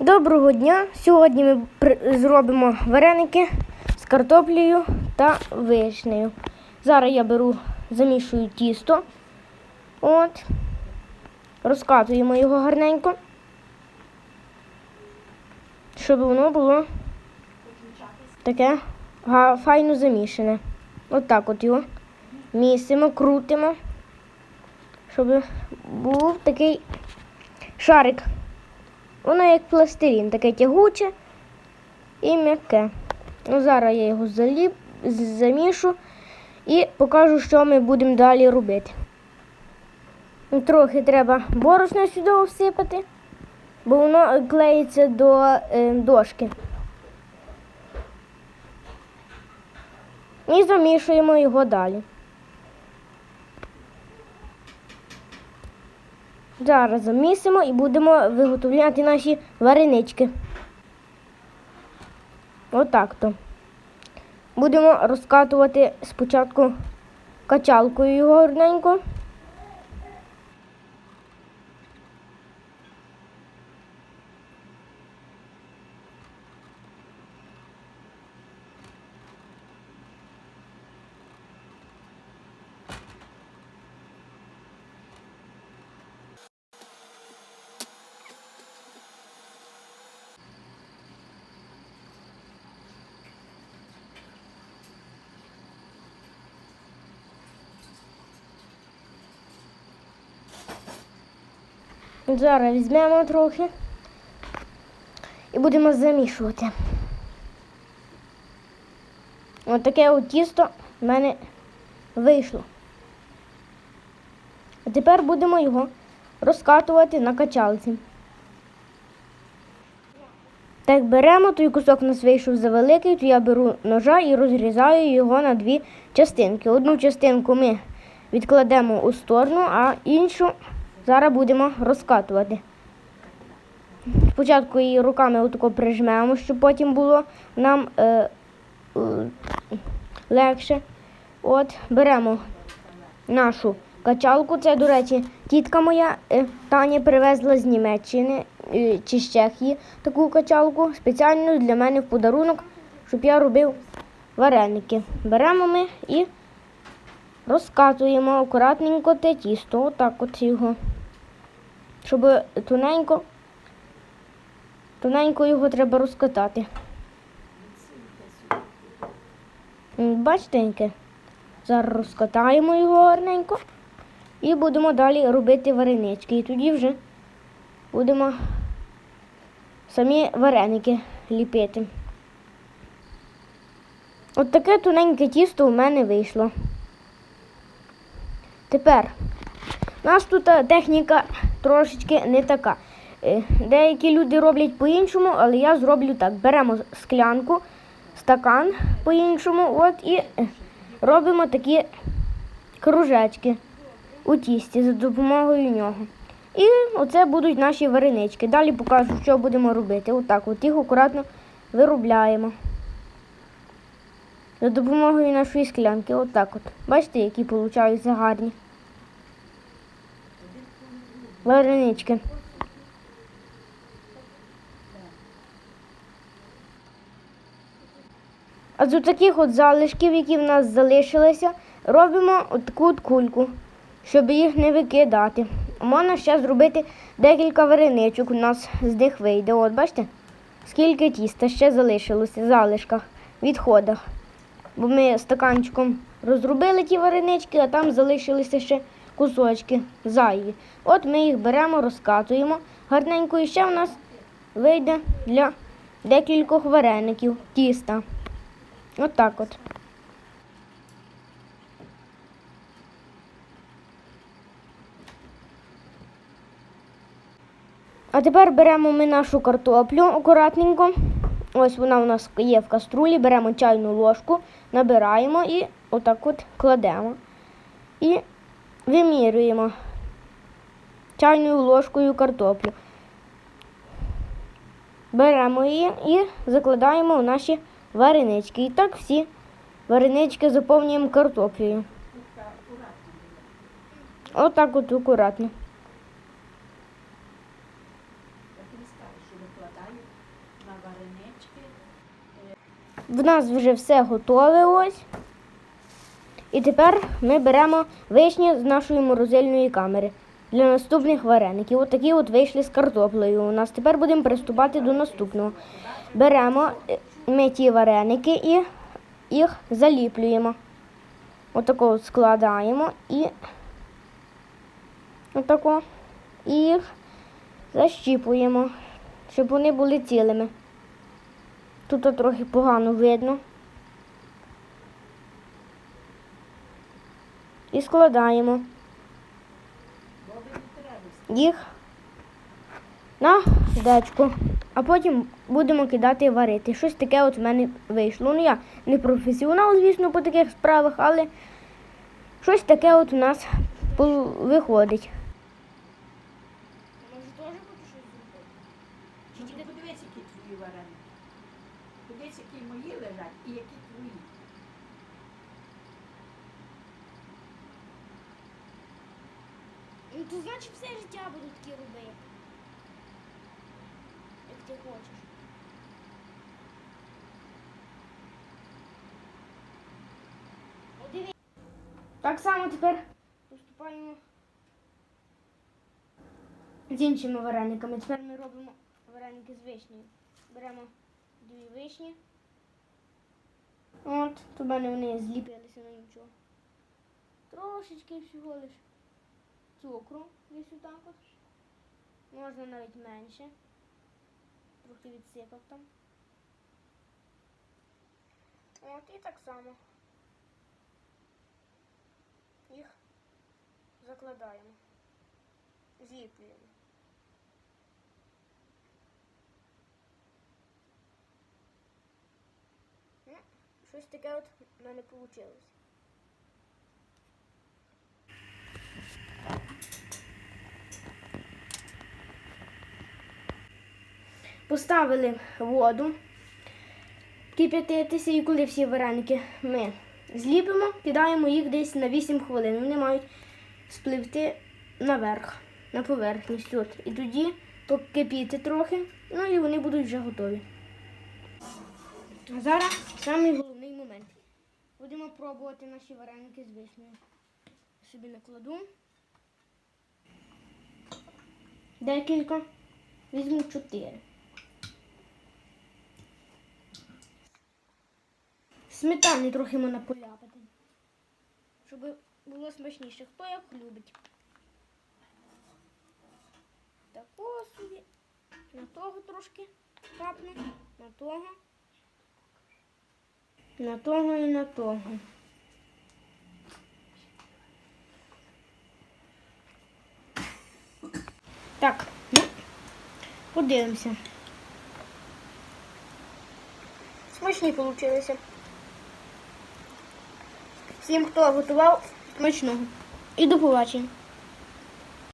Доброго дня! Сьогодні ми зробимо вареники з картоплею та вишнею. Зараз я беру, замішую тісто. От. Розкатуємо його гарненько, щоб воно було таке файно замішане. От так от його місимо, крутимо, щоб був такий шарик. Воно як пластилін, таке тягуче і м'яке. Ну, зараз я його заліп, замішу і покажу, що ми будемо далі робити. Ну, Трохи треба борошна сюди всипати, бо воно клеїться до е, дошки. І замішуємо його далі. Зараз замісимо і будемо виготовляти наші варенички. Отак то. Будемо розкатувати спочатку качалкою його гарненько. Зараз візьмемо трохи і будемо замішувати. Ось таке от тісто в мене вийшло. А тепер будемо його розкатувати на качалці. Так беремо, той кусок у нас вийшов завеликий, то я беру ножа і розрізаю його на дві частинки. Одну частинку ми відкладемо у сторону, а іншу зараз будемо розкатувати. Спочатку її руками отако прижмемо, щоб потім було нам е, е, легше. От, беремо нашу качалку. Це, до речі, тітка моя е, Таня привезла з Німеччини е, чи з Чехії таку качалку спеціально для мене в подарунок, щоб я робив вареники. Беремо ми і розкатуємо акуратненько те тісто. Отак от його. Щоб тоненько, тоненько його треба розкатати. Бачите? Зараз розкатаємо його гарненько і будемо далі робити варенички. І тоді вже будемо самі вареники ліпити. От таке тоненьке тісто у мене вийшло. Тепер у нас тут е, техніка трошечки не така. Е, Деякі люди роблять по-іншому, але я зроблю так. Беремо склянку, стакан по-іншому, от і е, робимо такі кружечки у тісті за допомогою нього. І оце будуть наші варенички. Далі покажу, що будемо робити. Отак, от їх акуратно виробляємо. За допомогою нашої склянки. Отак от. Бачите, які получаються гарні. Варенички. А з таких от залишків, які в нас залишилися, робимо таку от кульку, щоб їх не викидати. Можна ще зробити декілька вареничок, у нас з них вийде. От бачите, скільки тіста ще залишилося в залишках, відходах. Бо ми стаканчиком розробили ті варенички, а там залишилися ще кусочки зайві. От ми їх беремо, розкатуємо гарненько і ще в нас вийде для декількох вареників тіста. От так от. А тепер беремо ми нашу картоплю акуратненько. Ось вона у нас є в каструлі, беремо чайну ложку, набираємо і отак от кладемо. І вимірюємо чайною ложкою картоплю. Беремо її і закладаємо в наші варенички. І так всі варенички заповнюємо картоплею. Отак от акуратно. В нас вже все готове ось. І тепер ми беремо вишні з нашої морозильної камери для наступних вареників. От от вийшли з картоплею. У нас тепер будемо приступати до наступного. Беремо е, ми ті вареники і їх заліплюємо. Отако от складаємо і отако. І їх защіпуємо, щоб вони були цілими. Тут от трохи погано видно. І складаємо їх на дечку. А потім будемо кидати варити. Щось таке от в мене вийшло. Ну я не професіонал, звісно, по таких справах, але щось таке от у нас виходить. Може теж хочу щось зробити? Ну, ти подивись, які твої вареники. Подивись, які мої лежать і які твої. То значить все життя буду такі робити. Як ти хочеш. Так само тепер поступаємо з іншими варениками. Тепер ми робимо вареники з вишнею. Беремо дві вишні. От, в мене вони зліпилися на нічого. Трошечки всього лиш цукру десь отак от. Можна навіть менше. Трохи відсипав там. От і так само. Їх закладаємо. Зліплюємо. Ну, щось таке от в мене вийшло. Поставили воду кип'ятитися, і коли всі вареники ми зліпимо, кидаємо їх десь на 8 хвилин. Вони мають спливти наверх, на поверхність. От. І тоді покипіти трохи, ну і вони будуть вже готові. А зараз самий головний момент. Будемо пробувати наші вареники з вишнею. Собі накладу. Декілька. Візьму чотири. Сметани трохи можна поляпати. Щоб було смачніше. Хто як любить. Такого собі. На того трошки капне. На того. На того і на того. Так, ну, подивимося. Смачні получилися. Всім, хто готував, смачного. І до побачення.